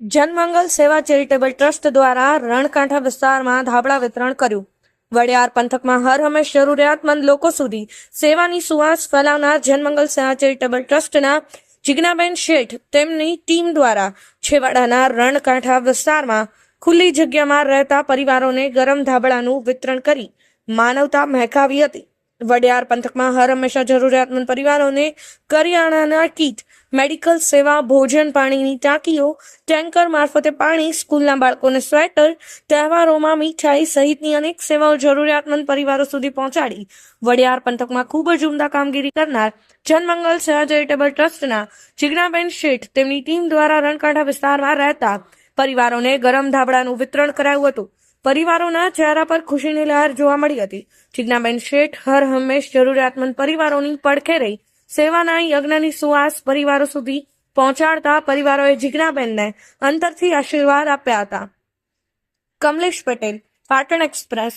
જનમંગલ સેવા charitable trust દ્વારા રણકાંઠા વિસ્તારમાં ધાબળા વિતરણ કર્યું. વડિયાર પંથકમાં હર હંમેશ જરૂરિયાતમંદ લોકો સુધી સેવાની સુવાસ ફેલાવનાર જનમંગલ સેવા ચેરિટેબલ ટ્રસ્ટના જિજ્ઞાબેન શેઠ તેમની ટીમ દ્વારા છેવાડાના રણકાંઠા વિસ્તારમાં ખુલ્લી જગ્યામાં રહેતા પરિવારોને ગરમ ધાબળાનું વિતરણ કરી માનવતા મહેકાવી હતી. વડિયાર પંથકમાં હર હંમેશા જરૂરિયાતમંદ પરિવારોને કરિયાણાના કીટ મેડિકલ સેવા, ભોજન પાણીની ટાંકીઓ, ટેન્કર મારફતે પાણી, સ્કૂલના બાળકોને સ્વેટર, તહેવારોમાં મીઠાઈ સહિતની અનેક સેવાઓ જરૂરિયાતમંદ પરિવારો સુધી પહોંચાડી. વડિયાર પંથકમાં ખૂબ જ ઉમદા કામગીરી કરનાર જનમંગલ સેવા ટ્રસ્ટના જિજ્ઞાબેન શેઠ તેમની ટીમ દ્વારા રણકાંઠા વિસ્તારમાં રહેતા પરિવારોને ગરમ ધાબળાનું વિતરણ કરાયું હતું. પરિવારોના ચહેરા પર ખુશીની લહેર જોવા મળી હતી. જિજ્ઞાબેન શેઠ હર હંમેશ જરૂરિયાતમંદ પરિવારોની પડખે રહી સેવાના યજ્ઞની સુવાસ પરિવારો સુધી પહોંચાડતા પરિવારોએ જીજ્ઞાબેનને અંતરથી આશીર્વાદ આપ્યા હતા. કમલેશ પટેલ, પાટણ એક્સપ્રેસ.